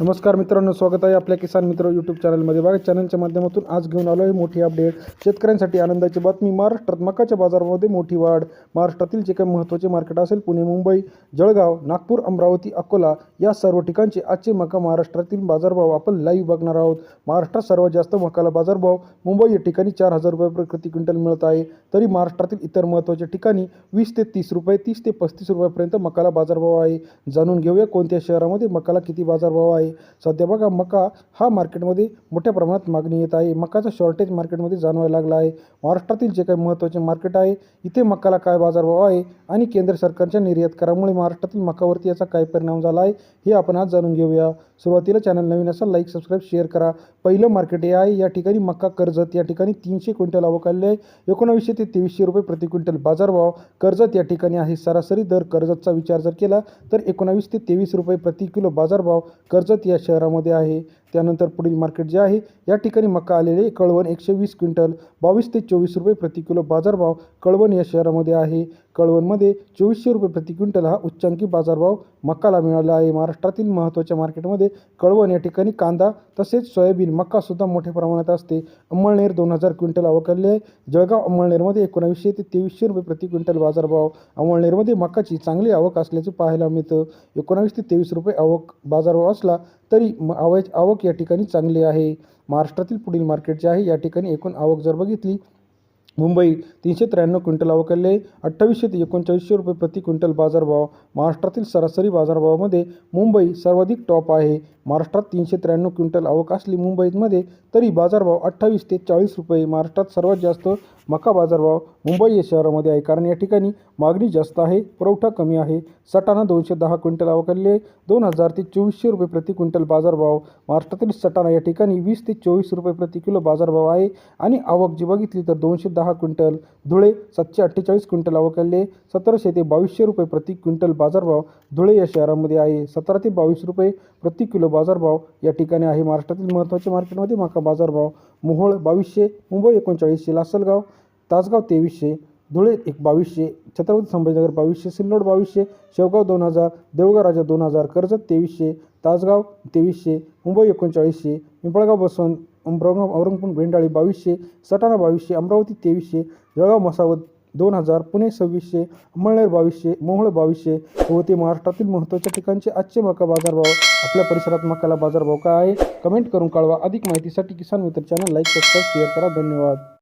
नमस्कार मित्रांनो स्वागत आहे आपल्या किसान मित्र यूट्यूब चॅनलमध्ये बघा चॅनलच्या माध्यमातून आज घेऊन आलो आहे मोठी अपडेट शेतकऱ्यांसाठी आनंदाची बातमी. महाराष्ट्रात मकाच्या बाजारामध्ये मोठी वाढ. महाराष्ट्रातील जे काही महत्त्वाचे मार्केट असेल पुणे मुंबई जळगाव नागपूर अमरावती अकोला या सर्व ठिकाणचे आजचे मका महाराष्ट्रातील बाजारभाव आपण लाईव्ह बघणार आहोत. महाराष्ट्रात सर्वात जास्त मकाला बाजारभाव मुंबई या ठिकाणी चार हजार रुपये प्रति क्विंटल मिळत आहे. तरी महाराष्ट्रातील इतर महत्त्वाच्या ठिकाणी वीस ते तीस रुपये तीस ते पस्तीस रुपयापर्यंत मकाला बाजारभाव आहे. जाणून घेऊया कोणत्या शहरामध्ये मकाला किती बाजारभाव आहे. सध्या बघा मका हा मार्केटमध्ये मोठ्या प्रमाणात मागणी येत आहे. मकाचा शॉर्टेज मार्केटमध्ये जाणवायला लागला आहे. महाराष्ट्रातील जे काही महत्त्वाचे मार्केट आहे इथे मकाला काय बाजारभाव आहे आणि केंद्र सरकारच्या निर्यात करामुळे महाराष्ट्रातील मकावरती याचा काय परिणाम झाला आहे हे आपण आज जाणून घेऊया. सुरुवातीला चॅनल नवीन असाल लाईक सबस्क्राईब शेअर करा. पहिलं मार्केट हे आहे या ठिकाणी मक्का कर्जत या ठिकाणी तीनशे क्विंटल आवक आहे. एकोणावीसशे ते तेवीसशे रुपये प्रति क्विंटल बाजारभाव कर्जत या ठिकाणी आहे. सरासरी दर कर्जतचा विचार जर केला तर एकोणावीस ते तेवीस रुपये प्रति किलो बाजारभाव कर्जत या शहरामध्ये आहे. त्यानंतर पुढील मार्केट जे आहे या ठिकाणी मका आलेले कळवण एकशे वीस क्विंटल बावीस ते चोवीस रुपये प्रति किलो बाजारभाव कळवण या शहरामध्ये आहे. कळवणमध्ये चोवीसशे रुपये प्रति क्विंटल हा उच्चांकी बाजारभाव मकाला मिळाला आहे. महाराष्ट्रातील महत्त्वाच्या मार्केटमध्ये कळवण या ठिकाणी कांदा तसेच सोयाबीन मक्कासुद्धा मोठ्या प्रमाणात असते. अंमळनेर दोन हजार क्विंटल आवकले आहे. जळगाव अंमळनेरमध्ये एकोणावीसशे ते तेवीसशे रुपये प्रति क्विंटल बाजारभाव. अंमळनेरमध्ये मकाची चांगली आवक असल्याचे पाहायला मिळतं. एकोणावीस ते तेवीस रुपये आवक बाजारभाव असला तरी आवक आवक या ठिकाणी चांगली आहे. महाराष्ट्रातील पुढील मार्केट जे आहे या ठिकाणी एकूण आवक जर बघितली मुंबई तीनशे त्र्याण्णव क्विंटल अवकलले अठ्ठावीसशे ते एकोणचाळीसशे रुपये प्रति क्विंटल बाजारभाव. महाराष्ट्रातील सरासरी बाजारभावामध्ये मुंबई सर्वाधिक टॉप आहे. महाराष्ट्रात तीनशे त्र्याण्णव क्विंटल आवक असली मुंबईमध्ये तरी बाजारभाव अठ्ठावीस ते चाळीस रुपये. महाराष्ट्रात सर्वात जास्त मका बाजारभाव मुंबई या शहरामध्ये आहे. कारण या ठिकाणी मागणी जास्त आहे पुरवठा कमी आहे. सटाणा दोनशे दहा क्विंटल अवकलले दोन हजार ते चोवीसशे रुपये प्रति क्विंटल बाजारभाव. महाराष्ट्रातील सटाणा या ठिकाणी वीस ते चोवीस रुपये प्रति किलो बाजारभाव आहे. आणि आवक जी बघितली तर दोनशे दहा क्विंटल धुळे सातशे अठ्ठेचाळीस क्विंटल आवकले सतराशे ते बावीसशे रुपये प्रति क्विंटल बाजारभाव धुळे या शहरामध्ये आहे. सतरा ते बावीस रुपये प्रति किलो बाजारभाव या ठिकाणी आहे. महाराष्ट्रातील महत्त्वाच्या मार्केटमध्ये माका बाजारभाव मोहोळ बावीसशे मुंबई एकोणचाळीसशे लासलगाव तासगाव तेवीसशे धुळे एक बावीसशे छत्रपती संभाजीनगर बावीसशे सिल्लोड बावीसशे शेवगाव दोन हजार देऊळगाव राजा दोन हजार कर्जत तेवीसशे तासगाव तेवीसशे मुंबई एकोणचाळीसशे पिंपळगाव बसवंत औरंगाबाद औरंगपूर भेंडाळी बावीसशे सटाणा बावीसशे अमरावती तेवीसशे जळगाव मसावत दोन हजार पुणे सव्वीसशे अंमळनेर बावीसशे मोहोळ बावीसशे व ते महाराष्ट्रातील महत्त्वाच्या ठिकाणचे आजचे मका बाजारभाव. आपल्या परिसरात मकाला बाजारभाव काय आहे? कमेंट करून कळवा. अधिक माहितीसाठी किसान मित्र चॅनल लाईक सबस्क्राईब शेअर करा. धन्यवाद.